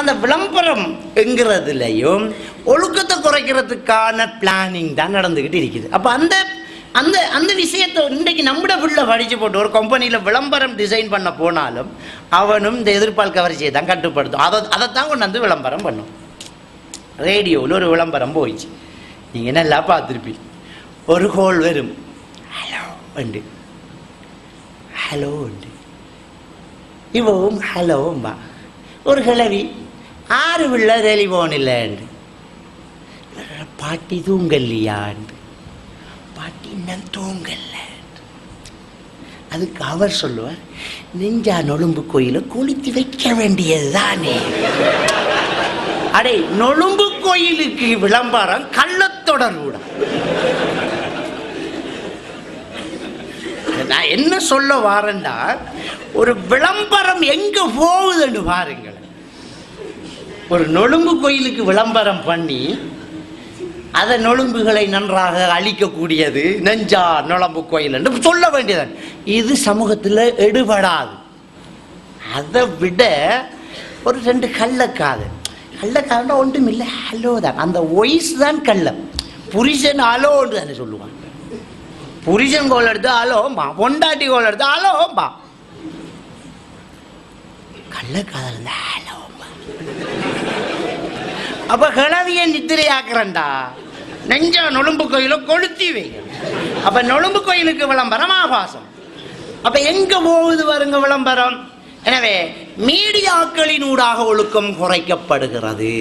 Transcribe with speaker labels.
Speaker 1: அந்த விளம்பரம் என்கிறதுலையும் ஒழுக்கத்தை குறைக்கிறதுக்கான பிளானிங் தான் நடந்துக்கிட்டு இருக்குது. அப்போ அந்த அந்த அந்த விஷயத்தை இன்றைக்கு நம்மட பிள்ளை படித்து போட்டு ஒரு கம்பெனியில் விளம்பரம் டிசைன் பண்ண போனாலும் அவனும் இந்த எதிர்பால் கவர்ச்சியை தான் கட்டுப்படுத்தும். அதை அதைத்தான் கொண்டு வந்து விளம்பரம் பண்ணும். ரேடியோவில் ஒரு விளம்பரம் போயிடுச்சு. நீங்கள் நல்லா பார்த்துருப்பீங்க? ஒரு கோல் வரும். ஹலோ உண்டு. ஹலோ உண்டு. இவவும் ஹலோம்பா ஒரு கிளவி ஆறு பிள்ளை டெலிஃபோன் இல்லைண்டு பாட்டி தூங்கல்லையாண்டு பாட்டி இன்னும் தூங்கல்ல அதுக்கு அவர் சொல்லுவார் நெஞ்சா நொழும்பு கோயில கொளுத்தி வைக்க வேண்டியது தானே அடே நொழும்பு கோயிலுக்கு விளம்பரம் கள்ளத்தொடர்புட நான் என்ன சொல்ல வாரண்டா ஒரு விளம்பரம் எங்க போகுதுன்னு பாருங்களேன். ஒரு நொழும்பு கோயிலுக்கு விளம்பரம் பண்ணி அதை நொழும்புகளை நன்றாக அழிக்கக்கூடியது நெஞ்சா நொழம்பு கோயில் என்று சொல்ல வேண்டியது இது சமூகத்தில் எடுபடாது. அதை விட ஒரு ரெண்டு கள்ளக்காது. கள்ளக்காதுன்னா ஒன்றும் இல்லை ஹலோ தான். அந்த ஒய்ஸ் தான் கள்ளம். புருஷன் அலோன்னு தானே சொல்லுவாங்க. புருஷன் கோல் எடுத்து அலோம்பா பொண்டாட்டி கோல் எடுத்து அலோம்பா கள்ளக்காதல் ஹலோம்பா அப்ப கிளவிய நித்திரையாக்குறண்டா? நெஞ்சா நொழும்பு கோயில கொளுத்தி வைங்க அப்ப நொழும்பு கோயிலுக்கு விளம்பரம் ஆபாசம் அப்ப எங்க போகுது வருங்க விளம்பரம்? எனவே மீடியாக்களின் ஊடாக ஒழுக்கம் குறைக்கப்படுகிறது.